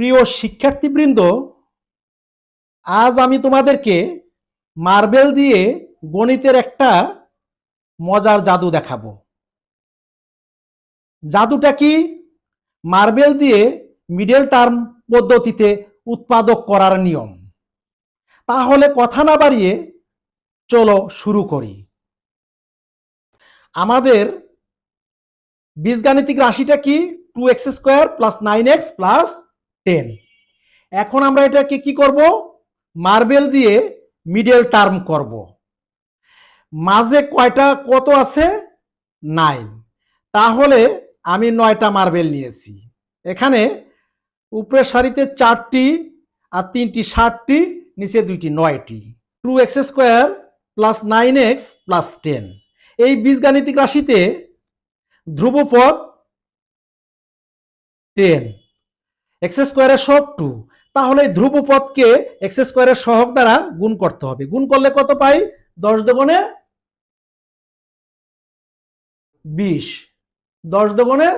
প্রিয় শিক্ষার্থীবৃন্দ, আজ আমি তোমাদেরকে মার্বেল দিয়ে গণিতের একটা মজার জাদু দেখাবো। জাদুটা কি? মার্বেল দিয়ে মিডল টার্ম পদ্ধতিতে উৎপাদক করার নিয়ম। তাহলে কথা না বাড়িয়ে চলো শুরু করি। আমাদের বীজগাণিতিক রাশিটা কি? Two x square plus nine x plus ten এখন আমরা এটাকে কি করব? মার্বেল দিয়ে মিডল টার্ম করব। মাঝে কয়টা কত আছে? নাইন তাহলে আমি নয়টা মার্বেল নিয়েছি। এখানে উপরের সারিতে চারটি আর তিনটি ষাটটি, নিচে দুইটি নয়টি। Two x square plus nine x plus ten এই বীজগাণিতিক রাশিতে ধ্রুবপদ টেন এক্স স্কোয়ারের সহগ টু, তাহলে ধ্রুবপদকে এক্স স্কোয়ারের সহগ দ্বারা গুণ করতে হবে। গুণ করলে কত পাই? দশ দোগুণে বিশ। দশ দোগুণে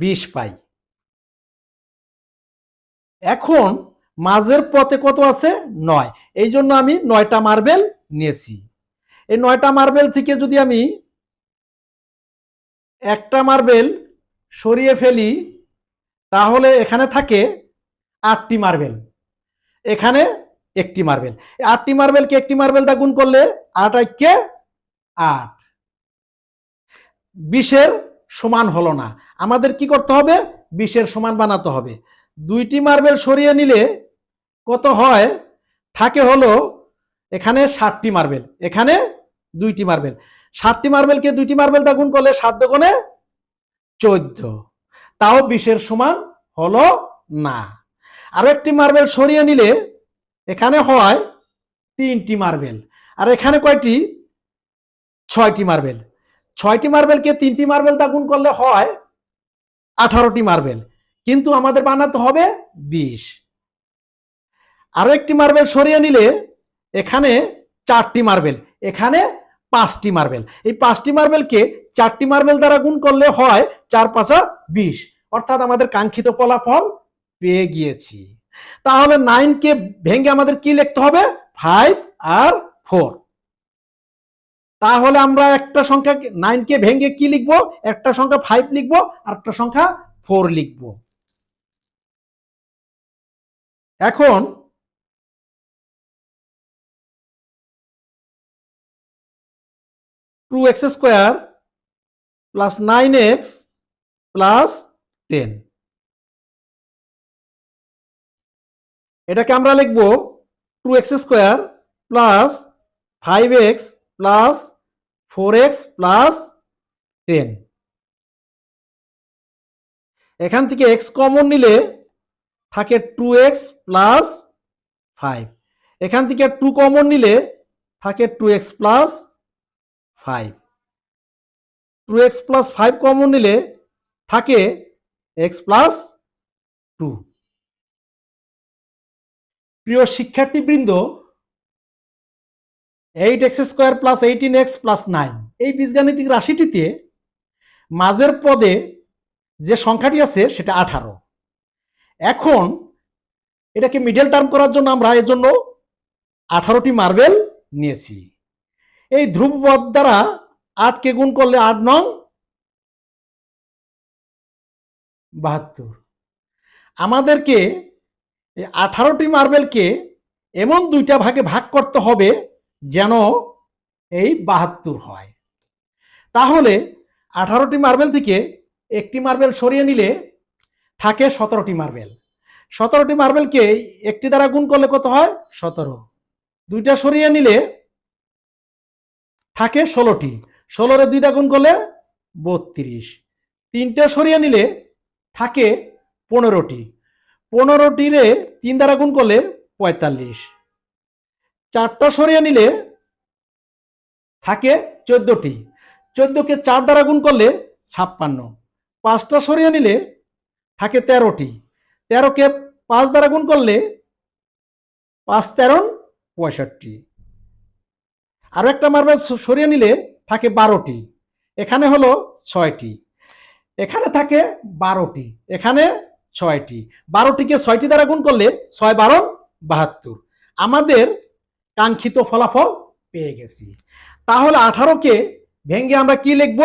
বিশ পাই। এখন মাঝের পথে কত আছে? নয়। এই জন্য আমি নয়টা মার্বেল নিয়েছি। এই নয়টা মার্বেল থেকে যদি আমি একটা মার্বেল সরিয়ে ফেলি তাহলে এখানে থাকে আটটি মার্বেল। এখানে একটি মার্বেল। আটটি মার্বেলকে একটি মার্বেল দা গুণ করলে আট কে? আট। বিশের সমান হলো না। আমাদের কি করতে হবে? বিশের সমান বানাতে হবে। দুইটি মার্বেল সরিয়ে নিলে কত হয়? থাকে হলো এখানে ষাটটি মার্বেল। এখানে দুইটি মার্বেল। ষাটটি মার্বেলকে দুইটি মার্বেল দা গুণ করলে সাত দোকানে চোদ্দ। তাও বিশের সমান হলো না। আরও একটি মার্বেল সরিয়ে নিলে এখানে হয় তিনটি মার্বেল। আর এখানে কয়টি? ছয়টি মার্বেল। ছয়টি মার্বেলকে তিনটি মার্বেল দা গুণ করলে হয় আঠারোটি মার্বেল। কিন্তু আমাদের বানাতে হবে বিশ। আরও একটি মার্বেল সরিয়ে নিলে এখানে চারটি মার্বেল। এখানে পাঁচটি মার্বেল। এই পাঁচটি মার্বেলকে চারটি মার্বেল দ্বারা গুণ করলে হয় চার পাঁচা বিশ। অর্থাৎ আমাদের কাঙ্ক্ষিত ফলাফল পেয়ে গিয়েছি। তাহলে নাইনকে ভেঙে আমাদের কি লিখতে হবে? ফাইভ আর ফোর তাহলে আমরা একটা সংখ্যা নাইনকে ভেঙে কি লিখব? একটা সংখ্যা ফাইভ লিখব আর একটা সংখ্যা ফোর লিখব। এখন two x square plus nine x plus ten এটাকে আমরা লিখব two x square plus five x plus four x plus ten এখান থেকে এক্স কমন নিলে থাকে টু এক্স প্লাস ফাইভ এখান থেকে টু কমন নিলে থাকে two x plus five two x plus five common নিলে থাকে এক্স প্লাস টু প্রিয় শিক্ষার্থীবৃন্দ eight x square plus eighteen x plus nine এই বীজগাণিতিক রাশিটিতে মাঝের পদে যে সংখ্যাটি আছে সেটা আঠারো। এখন এটাকে মিডল টার্ম করার জন্য আমরা এর জন্য আঠারোটি মার্বেল নিয়েছি। এই ধ্রুবপদ দ্বারা আটকে গুণ করলে আট নং বাহাত্তর। আমাদেরকে এই আঠারোটি মার্বেলকে এমন দুইটা ভাগে ভাগ করতে হবে যেন এই বাহাত্তর হয়। তাহলে আঠারোটি মার্বেল থেকে একটি মার্বেল সরিয়ে নিলে থাকে সতেরোটি মার্বেল। সতেরোটি মার্বেলকে একটি দ্বারা গুণ করলে কত হয়? সতেরো। দুইটা সরিয়ে নিলে থাকে ষোলোটি। ষোলোরে দুইটা গুণ করলে বত্রিশ। তিনটা সরিয়ে নিলে থাকে পনেরোটি। পনেরোটিরে তিন দ্বারা গুণ করলে পঁয়তাল্লিশ। চারটা সরিয়ে নিলে থাকে চোদ্দটি। চোদ্দকে চার দ্বারা গুণ করলে ছাপ্পান্ন। পাঁচটা সরিয়ে নিলে থাকে তেরোটি। তেরোকে পাঁচ দ্বারা গুণ করলে পাঁচ তেরো পঁয়ষট্টি। আরও একটা মার্বেল সরিয়ে নিলে থাকে বারোটি। এখানে হলো ছয়টি। এখানে থাকে বারোটি। এখানে ছয়টি। বারোটিকে ছয়টি দ্বারা গুণ করলে ছয় বারো বাহাত্তর। আমাদের কাঙ্ক্ষিত ফলাফল পেয়ে গেছি। তাহলে আঠারোকে ভেঙে আমরা কি লিখব?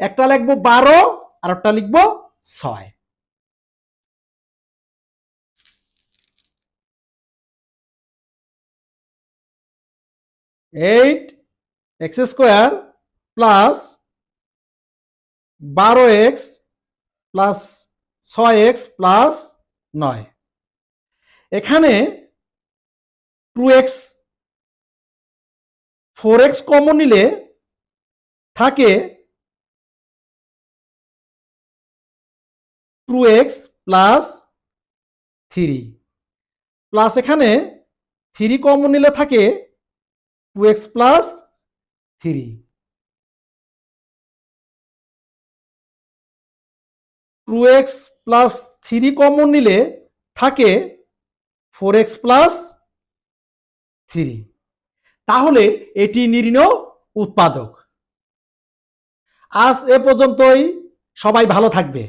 একটা লিখব বারো আর একটা লিখব ছয়। এইট এক্স স্কোয়ার প্লাস বারো এক্স প্লাস ছয় এক্স প্লাস নয়। এখানে two x, four x common নিলে থাকে two x plus three. Plus এখানে থ্রি কমন নিলে থাকে two x plus three two x plus three common নিলে থাকে ফোর এক্স প্লাস থ্রি তাহলে এটি নির্ণয় উৎপাদক। আজ এ পর্যন্তই। সবাই ভালো থাকবে।